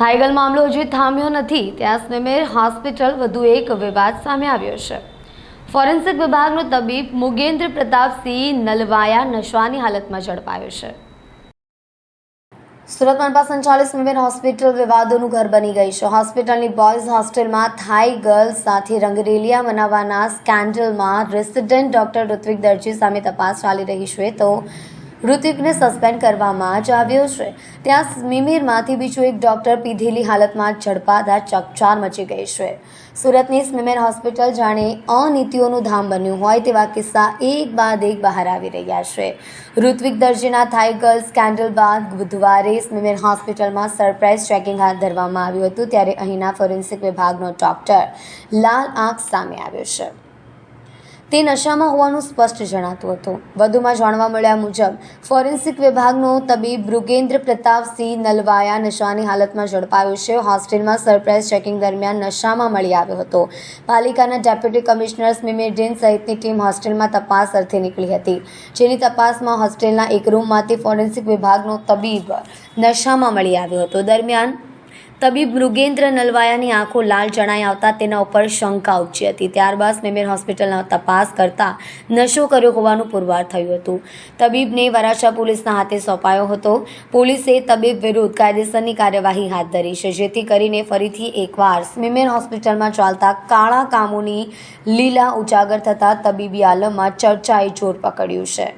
થાઈગલ મામલો હજી થામ્યો નથી. ત્યાં સ્નેમેર હોસ્પિટલ વધુ એક વિવાદ સામે આવ્યો છે. ફોરેન્સિક વિભાગનો તબીબ મુગેન્દ્ર પ્રતાપસિંહ નલવાયા નશાની હાલતમાં ઝડપાયો છે. સુરત મનપા સંચાલિત સ્મિમેર હોસ્પિટલ વિવાદોનું ઘર બની ગઈ છે. હોસ્પિટલની બોયઝ હોસ્ટેલમાં થાઈ ગર્લ્સ સાથે રંગરેલિયા મનાવવાના સ્કેન્ડલમાં રેસિડેન્ટ ડોક્ટર ઋત્વિક દરજી સામે તપાસ ચાલી રહી છે. તો ઋત્વિકને સસ્પેન્ડ કરવામાં જ આવ્યો છે. ત્યાં સ્મિમેરમાંથી બીજું એક ડોક્ટર પીધેલી હાલતમાં ઝડપાતા ચકચાર મચી ગઈ છે. સુરતની સ્મિમેર હોસ્પિટલ જાણે અનીતિઓનું ધામ બન્યું હોય તેવા કિસ્સા એક બાદ એક બહાર આવી રહ્યા છે. ઋત્વિક દરજીના થાઈ ગર્લ સ્કેન્ડલ બાદ બુધવારે સ્મિમેર હોસ્પિટલમાં સરપ્રાઇઝ ચેકિંગ હાથ ધરવામાં આવ્યું હતું, ત્યારે અહીંના ફોરેન્સિક વિભાગનો ડોક્ટર લાલ આંખ સામે આવ્યો છે. તે નશામાં હોવાનું સ્પષ્ટ જણાતું હતું. વધુમાં જાણવા મળ્યા મુજબ, ફોરેન્સિક વિભાગનો તબીબ મૃગેન્દ્ર પ્રતાપસિંહ નલવાયા નશાની હાલતમાં ઝડપાયો છે. હોસ્ટેલમાં સરપ્રાઇઝ ચેકિંગ દરમિયાન નશામાં મળી આવ્યો હતો. પાલિકાના ડેપ્યુટી કમિશનર સ્મિમેડેન સહિતની ટીમ હોસ્ટેલમાં તપાસ અર્થે નીકળી હતી. જેની તપાસમાં હોસ્ટેલના એક રૂમમાંથી ફોરેન્સિક વિભાગનો તબીબ નશામાં મળી આવ્યો હતો. દરમિયાન તબીબ મૃગેન્દ્ર નલવાયાની આંખો લાલ જણાઈ આવતા તેના ઉપર શંકા ઉપજી હતી. ત્યારબાદ સ્નેમેર હોસ્પિટલના તપાસ કરતા નશો કર્યો હોવાનું પુરવાર થયું હતું. તબીબને વરાછા પોલીસના હાથે સોંપાયો હતો. પોલીસે તબીબ વિરુદ્ધ કાયદેસરની કાર્યવાહી હાથ ધરી છે, જેથી કરીને ફરીથી એકવાર સ્મિમેર હોસ્પિટલમાં ચાલતા કાળા કામોની લીલા ઉજાગર થતાં તબીબી આલમમાં ચર્ચાએ જોર પકડ્યું છે.